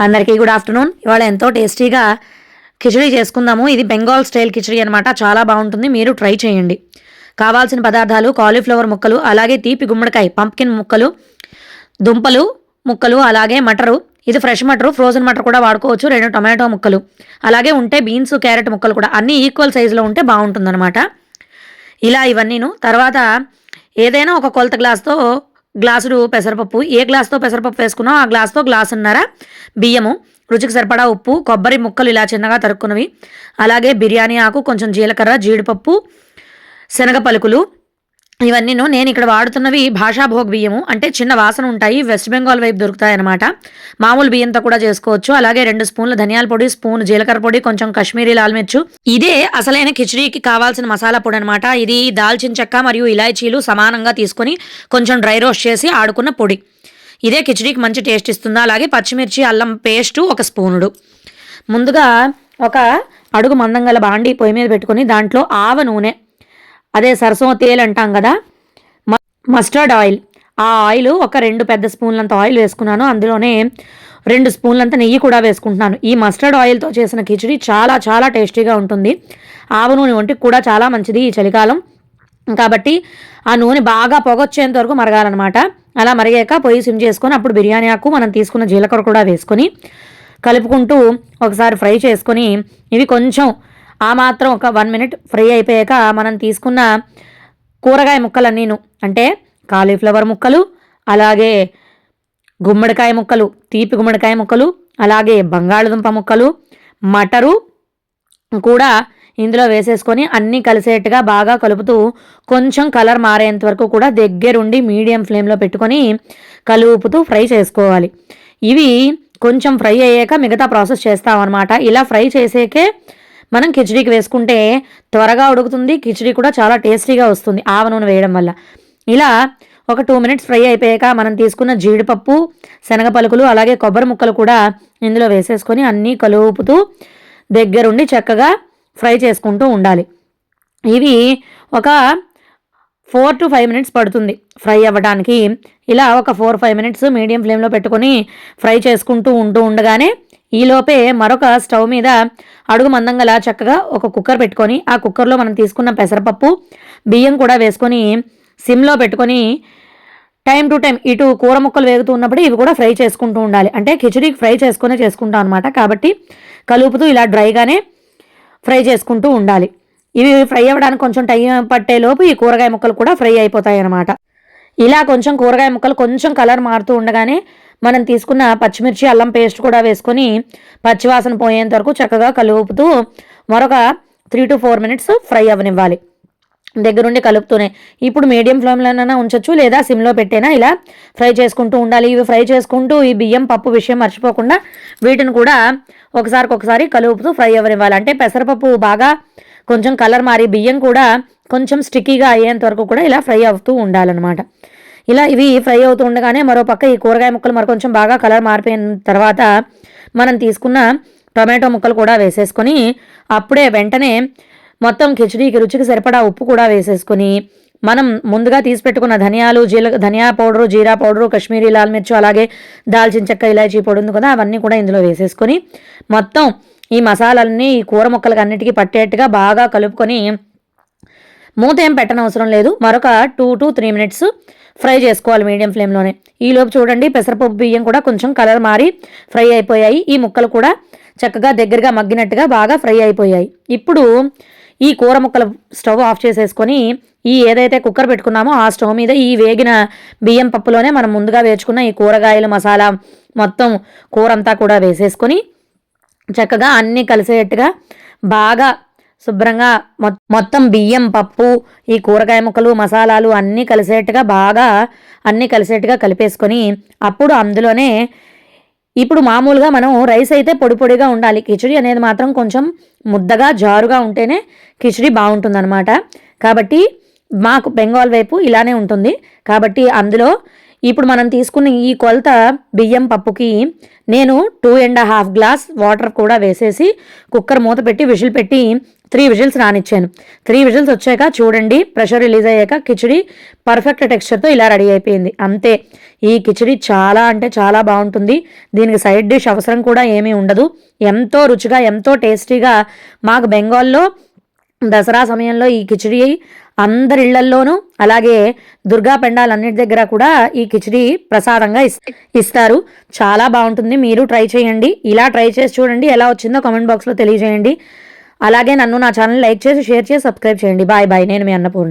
అందరికీ good afternoon ఇవాళ ఎంతో టేస్టీగా కిచడీ చేసుకుందాము. ఇది బెంగాల్ స్టైల్ కిచడీ అనమాట చాలా బాగుంటుంది. మీరు ట్రై చేయండి. కావాల్సిన పదార్థాలు కాలీఫ్లవర్ ముక్కలు అలాగే తీపి గుమ్మడికాయ పంప్కిన్ ముక్కలు దుంపలు ముక్కలు అలాగే మటరు. ఇది ఫ్రెష్ మటరు ఫ్రోజన్ మటర్ కూడా వాడుకోవచ్చు. రెండు టొమాటో ముక్కలు. అలాగే ఉంటే బీన్స్ క్యారెట్ ముక్కలు కూడా. అన్నీ ఈక్వల్ సైజులో ఉంటే బాగుంటుందన్నమాట. ఇలా ఇవన్నీను. తర్వాత ఏదైనా ఒక కొలత గ్లాస్తో గ్లాసుడు పెసరపప్పు. ఏ గ్లాస్తో పెసరపప్పు వేసుకున్నావు? ఆ గ్లాస్తో గ్లాసున్నర బియ్యము రుచికి సరిపడా ఉప్పు కొబ్బరి ముక్కలు ఇలా చిన్నగా తరుక్కున్నవి. అలాగే బిర్యానీ ఆకు కొంచెం జీలకర్ర జీడిపప్పు శనగ పలుకులు ఇవన్నీను నేను ఇక్కడ వాడుతున్నవి భాషాభోగ్ బియ్యము. అంటే చిన్న వాసన ఉంటాయి వెస్ట్ బెంగాల్ వైపు దొరుకుతాయి అనమాట మామూలు బియ్యంతో కూడా చేసుకోవచ్చు. అలాగే రెండు స్పూన్లు ధనియాల పొడి స్పూన్ జీలకర్ర పొడి కొంచెం కాశ్మీరీ లాల్ మిర్చు. ఇదే అసలైన కిచడీకి కావాల్సిన మసాలా పొడి అనమాట ఇది దాల్చిన చెక్క మరియు ఇలాచీలు సమానంగా తీసుకొని కొంచెం డ్రై రోస్ట్ చేసి ఆడుకున్న పొడి. ఇదే కిచడీకి మంచి టేస్ట్ ఇస్తుంది? అలాగే పచ్చిమిర్చి అల్లం పేస్టు ఒక స్పూనుడు. ముందుగా ఒక అడుగు మందంగల బాండి పొయ్యి మీద పెట్టుకొని దాంట్లో ఆవ నూనె అదే సరసం తేల్ అంటాం కదా. Mustard oil. ఆ ఆయిల్ ఒక రెండు పెద్ద స్పూన్లంత ఆయిల్ వేసుకున్నాను. అందులోనే రెండు స్పూన్లంత నెయ్యి కూడా వేసుకుంటున్నాను. ఈ మస్టర్డ్ ఆయిల్తో చేసిన కిచడీ చాలా చాలా టేస్టీగా ఉంటుంది. ఆవ నూనె ఒంటికి కూడా చాలా మంచిది ఈ చలికాలం. కాబట్టి ఆ నూనె బాగా పొగొచ్చేంత వరకు మరగాలన్నమాట. అలా మరిగాక పొయ్యి సిమ్ చేసుకొని అప్పుడు బిర్యానీ ఆకు మనం తీసుకున్న జీలకర్ర కూడా వేసుకొని కలుపుకుంటూ ఒకసారి ఫ్రై చేసుకొని ఇవి కొంచెం ఆ మాత్రం ఒక వన్ మినిట్ ఫ్రై అయిపోయాక మనం తీసుకున్న కూరగాయ ముక్కలన్నీను అంటే కాలీఫ్లవర్ ముక్కలు అలాగే గుమ్మడికాయ ముక్కలు తీపి గుమ్మడికాయ ముక్కలు అలాగే బంగాళదుంప ముక్కలు మటరు కూడా ఇందులో వేసేసుకొని అన్నీ కలిసేట్టుగా బాగా కలుపుతూ కొంచెం కలర్ మారేంత వరకు కూడా దగ్గరుండి మీడియం ఫ్లేమ్లో పెట్టుకొని కలుపుతూ ఫ్రై చేసుకోవాలి. ఇవి కొంచెం ఫ్రై అయ్యాక మిగతా ప్రాసెస్ చేస్తామన్నమాట. ఇలా ఫ్రై చేసేకే మనం కిచడీకి వేసుకుంటే త్వరగా ఉడుకుతుంది కిచడీ కూడా చాలా టేస్టీగా వస్తుంది ఆవ నూనె వేయడం వల్ల. ఇలా ఒక టూ మినిట్స్ ఫ్రై అయిపోయాక మనం తీసుకున్న జీడిపప్పు శనగ పలుకులు అలాగే కొబ్బరి ముక్కలు కూడా ఇందులో వేసేసుకొని అన్నీ కలుపుతూ దగ్గరుండి చక్కగా ఫ్రై చేసుకుంటూ ఉండాలి. ఇవి ఒక ఫోర్ టు ఫైవ్ మినిట్స్ పడుతుంది ఫ్రై అవ్వడానికి ఇలా ఒక ఫోర్ ఫైవ్ మినిట్స్ మీడియం ఫ్లేమ్లో పెట్టుకొని ఫ్రై చేసుకుంటూ ఉంటూ ఉండగానే ఈలోపే మరొక స్టవ్ మీద అడుగు మందంగల చక్కగా ఒక కుక్కర్ పెట్టుకొని ఆ కుక్కర్లో మనం తీసుకున్న పెసరపప్పు బియ్యం కూడా వేసుకొని సిమ్లో పెట్టుకొని టైం టు టైం ఇటు కూర ముక్కలు వేగుతూ ఉన్నప్పుడు ఇవి కూడా ఫ్రై చేసుకుంటూ ఉండాలి. అంటే కిచడీకి ఫ్రై చేసుకునే చేసుకుంటాం అనమాట కాబట్టి కలుపుతూ ఇలా డ్రైగానే ఫ్రై చేసుకుంటూ ఉండాలి. ఇవి ఫ్రై అవ్వడానికి కొంచెం టైం పట్టేలోపు ఈ కూరగాయ ముక్కలు కూడా ఫ్రై అయిపోతాయి అనమాట ఇలా కొంచెం కూరగాయ ముక్కలు కొంచెం కలర్ మారుతూ ఉండగానే మనం తీసుకున్న పచ్చిమిర్చి అల్లం పేస్ట్ కూడా వేసుకొని పచ్చివాసన పోయేంత వరకు చక్కగా కలుపుతూ మరొక three to four minutes fry అవ్వనివ్వాలి దగ్గరుండి కలుపుతూనే. ఇప్పుడు మీడియం ఫ్లేమ్లోనైనా ఉంచవచ్చు లేదా సిమ్లో పెట్టైనా ఇలా ఫ్రై చేసుకుంటూ ఉండాలి. ఇవి ఫ్రై చేసుకుంటూ ఈ బియ్యం పప్పు విషయం మర్చిపోకుండా వీటిని కూడా ఒకసారి ఒకసారి కలుపుతూ ఫ్రై అవ్వనివ్వాలి అంటే పెసరపప్పు బాగా కొంచెం కలర్ మారి బియ్యం కూడా కొంచెం స్టిక్కీగా అయ్యేంత వరకు కూడా ఇలా ఫ్రై అవుతూ ఉండాలన్నమాట. ఇలా ఇవి ఫ్రై అవుతూ ఉండగానే మరో పక్క ఈ కూరగాయ ముక్కలు మరి కొంచెం బాగా కలర్ మారిపోయిన తర్వాత మనం తీసుకున్న టొమాటో ముక్కలు కూడా వేసేసుకొని అప్పుడే వెంటనే మొత్తం కిచడీకి రుచికి సరిపడా ఉప్పు కూడా వేసేసుకొని మనం ముందుగా తీసి పెట్టుకున్న ధనియాలు జీల ధనియా పౌడరు జీరా పౌడరు కాశ్మీరీ లాల్ మిర్చి అలాగే దాల్చిన చెక్క ఇలాచీ పొడి ఉంది కదా అవన్నీ కూడా ఇందులో వేసేసుకొని మొత్తం ఈ మసాలాలన్నీ ఈ కూర ముక్కలకి అన్నిటికీ పట్టేట్టుగా బాగా కలుపుకొని మూత ఏం పెట్టనవసరం లేదు. మరొక two to three minutes fry చేసుకోవాలి మీడియం ఫ్లేమ్లోనే. ఈలోపు చూడండి పెసరపప్పు బియ్యం కూడా కొంచెం కలర్ మారి ఫ్రై అయిపోయాయి. ఈ ముక్కలు కూడా చక్కగా దగ్గరగా మగ్గినట్టుగా బాగా ఫ్రై అయిపోయాయి. ఇప్పుడు ఈ కూర ముక్కలు స్టవ్ ఆఫ్ చేసేసుకొని ఈ ఏదైతే కుక్కర్ పెట్టుకున్నామో ఆ స్టవ్ మీద ఈ వేగిన బియ్యం పప్పులోనే మనం ముందుగా వేర్చుకున్న ఈ కూరగాయలు మసాలా మొత్తం కూర అంతా కూడా వేసేసుకొని చక్కగా అన్నీ కలిసేట్టుగా బాగా శుభ్రంగా మొత్తం బియ్యం పప్పు ఈ కూరగాయ ముక్కలు మసాలాలు అన్నీ కలిసేట్టుగా బాగా అన్నీ కలిసేట్టుగా కలిపేసుకొని అప్పుడు అందులోనే ఇప్పుడు మామూలుగా మనం రైస్ అయితే పొడి పొడిగా ఉండాలి. కిచడీ అనేది మాత్రం కొంచెం ముద్దగా జారుగా ఉంటేనే కిచడీ బాగుంటుందన్నమాట. కాబట్టి మాకు బెంగాల్ వైపు ఇలానే ఉంటుంది. కాబట్టి అందులో ఇప్పుడు మనం తీసుకున్న ఈ కొలత బియ్యం పప్పుకి నేను two and half glass water కూడా వేసేసి కుక్కర్ మూత పెట్టి విషిల్ పెట్టి త్రీ విజిల్స్ రానిచ్చాను. త్రీ విజిల్స్ వచ్చాక చూడండి ప్రెషర్ రిలీజ్ అయ్యాక కిచిడి పర్ఫెక్ట్ టెక్స్చర్తో ఇలా రెడీ అయిపోయింది. అంతే ఈ కిచిడి చాలా అంటే చాలా బాగుంటుంది. దీనికి సైడ్ డిష్ అవసరం కూడా ఏమీ ఉండదు. ఎంతో రుచిగా ఎంతో టేస్టీగా మాకు బెంగాల్లో దసరా సమయంలో ఈ కిచిడి అందరి ఇళ్ళల్లోనూ అలాగే దుర్గా పెండాలన్నిటి దగ్గర కూడా ఈ కిచిడి ప్రసాదంగా ఇస్- ఇస్తారు. చాలా బాగుంటుంది. మీరు ట్రై చేయండి. ఇలా ట్రై చేసి చూడండి. ఎలా వచ్చిందో కామెంట్ బాక్స్లో తెలియజేయండి. అలాగే నన్ను నా ఛానల్ లైక్ చేసి షేర్ చేసి సబ్స్క్రైబ్ చేయండి. Bye bye. నేను మీ అన్నపూర్ణ.